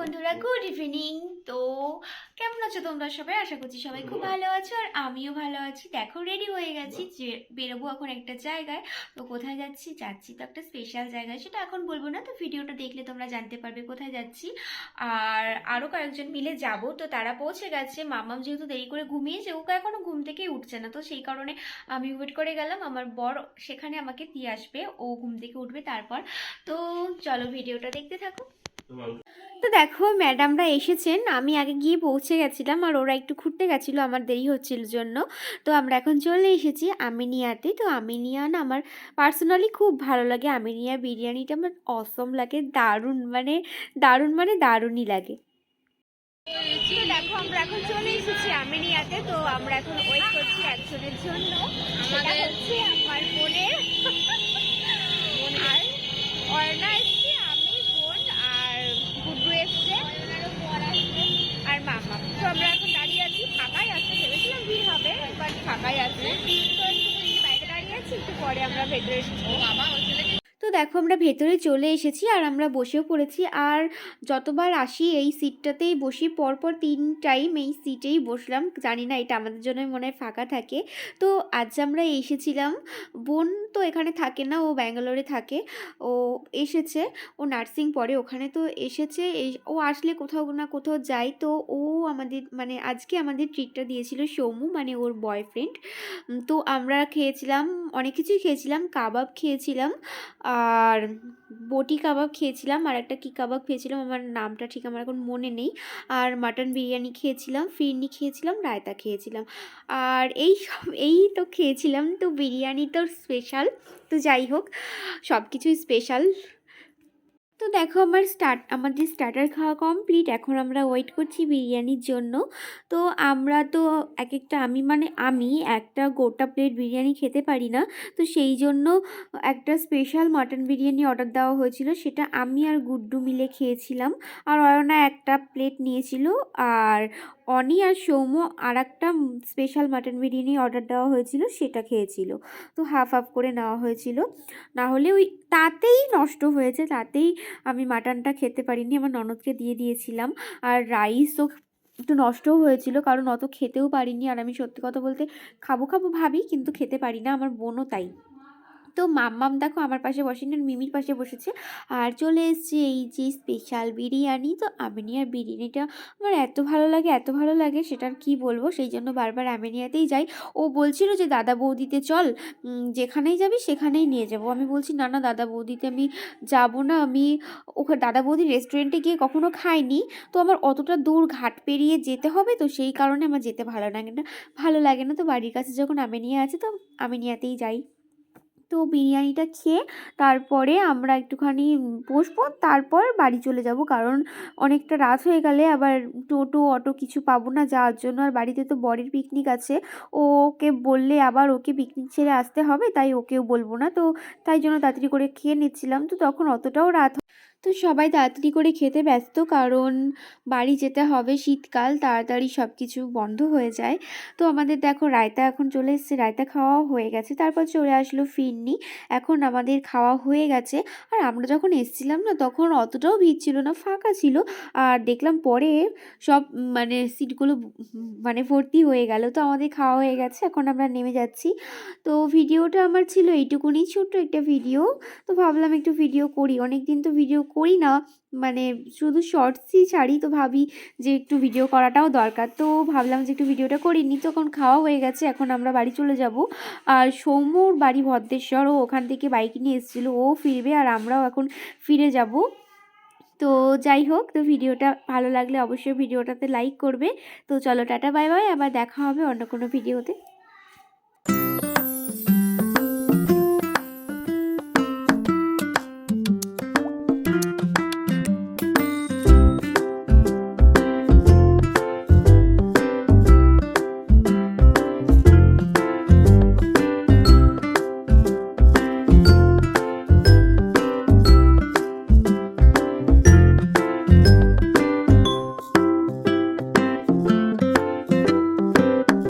বন্ধুরা good evening তো কেমন আছো তোমরা সবাই? আশা করছি সবাই খুব ভালো আছো আর আমিও ভালো আছি। দেখো রেডি হয়ে গেছি যে বেরোবো এখন একটা জায়গায়। তো কোথায় যাচ্ছি? যাচ্ছি তো একটা স্পেশাল জায়গায়। সেটা এখন বলব না তো ভিডিওটা দেখলে তোমরা জানতে পারবে কোথায় যাচ্ছি। আর আরও কয়েকজন মিলে যাব তো তারা পৌঁছে গেছে। মামাম যেহেতু দেরি করে ঘুমিয়েছে ওকে এখনও ঘুম থেকেই উঠছে না। তো সেই কারণে আমি ওয়েট করে গেলাম। আমার বর সেখানে আমাকে দিয়ে আসবে ও ঘুম থেকে উঠবে তারপর। তো চলো ভিডিওটা দেখতে থাকো। তো দেখো, ম্যাডামরা এসেছেন। আমি আগে গিয়ে পৌঁছে গেছিলাম আর ওরা একটু ঘুরতে গেছিল, আমার দেরি হচ্ছিল জন্য। তো আমরা এখন চলে এসেছি আমিনিয়াতে। তো আমিনিয়া না আমার পার্সোনালি খুব ভালো লাগে। আমিনিয়া বিরিয়ানিটা আমার অসম লাগে। দারুণ মানে দারুণ মানে দারুণই লাগে। দেখো, আমরা এখন চলে এসেছি আমিনিয়াতে। তো আমরা এখন ওয়েট করছি একজনের জন্য। হচ্ছে আমার বোনের আর অর্ণা এসছে আমি বোন আর গুড্ডু এসছে আর মামা তো আমরা এখন দাঁড়িয়ে আছি ফাঁকাই আছে ভেবেছিলাম ভিড় হবে বাট ফাঁকাই আছে তো একটু বাইরে দাঁড়িয়ে আছি একটু পরে আমরা ভেতরে এসেছি তো দেখো আমরা ভেতরে চলে এসেছি আর আমরা বসেও পড়েছি। আর যতবার আসি এই সিটটাতেই বসি, পরপর তিন টাইম এই সিটেই বসলাম। জানি না, এটা আমাদের জন্য মনে হয় ফাঁকা থাকে। তো আজ আমরা এসেছিলাম, বোন তো এখানে থাকে না, ও ব্যাঙ্গালোরে থাকে। ও এসেছে, ও নার্সিং পড়ে ওখানে তো এসেছে। ও আসলে কোথাও না কোথাও যায়। তো ও আমাদের মানে আজকে আমাদের ট্রিটটা দিয়েছিল সৌমু মানে ওর বয়ফ্রেন্ড তো আমরা খেয়েছিলাম, অনেক কিছুই খেয়েছিলাম, কাবাব খেয়েছিলাম। আর বটি কাবাব খেয়েছিলাম, আর একটা কী কাবাব খেয়েছিলাম, আমার নামটা ঠিক আমার এখন মনে নেই। আর মাটন বিরিয়ানি খেয়েছিলাম, ফিরনি খেয়েছিলাম, রায়তা খেয়েছিলাম। আর এই সব, এই তো খেয়েছিলাম, তো বিরিয়ানি তো স্পেশাল তো যাই হোক সব কিছুই স্পেশাল তো দেখো আমার স্টার্ট আমাদের স্টার্টার খাওয়া কমপ্লিট এখন আমরা ওয়েট করছি বিরিয়ানির জন্য। তো আমরা তো এক একটা আমি মানে আমি একটা গোটা প্লেট বিরিয়ানি খেতে পারি না। তো সেই জন্য একটা স্পেশাল মাটন বিরিয়ানি অর্ডার দেওয়া হয়েছিল, সেটা আমি আর গুড্ডু মিলে খেয়েছিলাম। আর অয়না একটা প্লেট নিয়েছিল, আর অনি আর সৌম্য আর একটা স্পেশাল মাটন বিরিয়ানি অর্ডার দেওয়া হয়েছিল, সেটা খেয়েছিল। তো হাফ হাফ করে নেওয়া হয়েছিল। না হলে ওই তাতেই নষ্ট হয়েছে, তাতেই আমি মাটনটা খেতে পারিনি, আমার ননদকে দিয়ে দিয়েছিলাম। আর রাইসও একটু নষ্টও হয়েছিল, কারণ অত খেতেও পারিনি। আর আমি সত্যি কথা বলতে খাব খাব ভাবি, কিন্তু খেতে পারি না, আমার বোনও তাই। তো মাম্মাম দেখো আমার পাশে বসেনি, আর মিমির পাশে বসেছে। আর চলে এসছে এই যে স্পেশাল বিরিয়ানি। তো আমিনিয়ার বিরিয়ানিটা আমার এত ভালো লাগে, এত ভালো লাগে, সেটা আর কী বলব? সেই জন্য বারবার আমিনিয়াতেই যাই। ও বলছিল যে, দাদা বৌদিতে চল যেখানেই যাবি সেখানেই নিয়ে যাব। আমি বলছি, না না, দাদা বৌদিতে আমি যাব না। আমি ওখানে দাদা বৌদি রেস্টুরেন্টে গিয়ে কখনো খাইনি। তো আমার অতটা দূর ঘাট পেরিয়ে যেতে হবে, তো সেই কারণে আমার যেতে ভালো লাগে না, ভালো লাগে না। তো বাড়ির কাছে যখন আমিনিয়া আছে, তো আমিনিয়াতেই যাই। তো বিরিয়ানিটা খেয়ে তারপরে আমরা একটুখানি বসবো, তারপর বাড়ি চলে যাব। কারণ অনেকটা রাত হয়ে গেলে আবার টোটো, অটো কিছু পাবো না যাওয়ার জন্য আর বাড়িতে তো বরের পিকনিক আছে। ওকে বললে আবার ওকে পিকনিক ছেড়ে আসতে হবে, তাই ওকেও বলব না। তো তাই জন্য তাড়াতাড়ি করে খেয়ে নিচ্ছিলাম। তো তখন অতটাও রাত তো সবাই তাড়াতাড়ি করে খেতে ব্যস্ত, কারণ বাড়ি যেতে হবে শীতকাল, তাড়াতাড়ি সব কিছু বন্ধ হয়ে যায়। তো আমাদের দেখো রায়তা এখন চলে এসেছে, রায়তা খাওয়াও হয়ে গেছে, তারপর চলে আসলো ফিরনি। এখন আমাদের খাওয়া হয়ে গেছে, আর আমরা যখন এসেছিলাম না, তখন অতটাও ভিড় ছিল না, ফাঁকা ছিল। আর দেখলাম পরে সব মানে সিটগুলো মানে ভর্তি হয়ে গেল, তো আমাদের খাওয়া হয়ে গেছে, এখন আমরা নেমে যাচ্ছি। তো ভিডিওটা আমার ছিল এইটুকুনি, ছোট্ট একটা ভিডিও। তো ভাবলাম একটু ভিডিও করি অনেক দিন তো ভিডিও করি না। মানে শুধু শর্টসই ছাড়ি তো ভাবি যে একটু ভিডিও করাটাও দরকার। তো ভাবলাম যে একটু ভিডিওটা করি করিনি তখন খাওয়া হয়ে গেছে। এখন আমরা বাড়ি চলে যাব। আর সৌম্যর বাড়ি ভদ্রেশ্বর। ও ওখান থেকে বাইক নিয়ে এসেছিল। ও ফিরবে আর আমরাও এখন ফিরে যাব। তো যাই হোক, তো ভিডিওটা ভালো লাগলে অবশ্যই ভিডিওটাতে লাইক করবে। তো চলো টাটা বাই বাই আবার দেখা হবে অন্য কোনো ভিডিওতে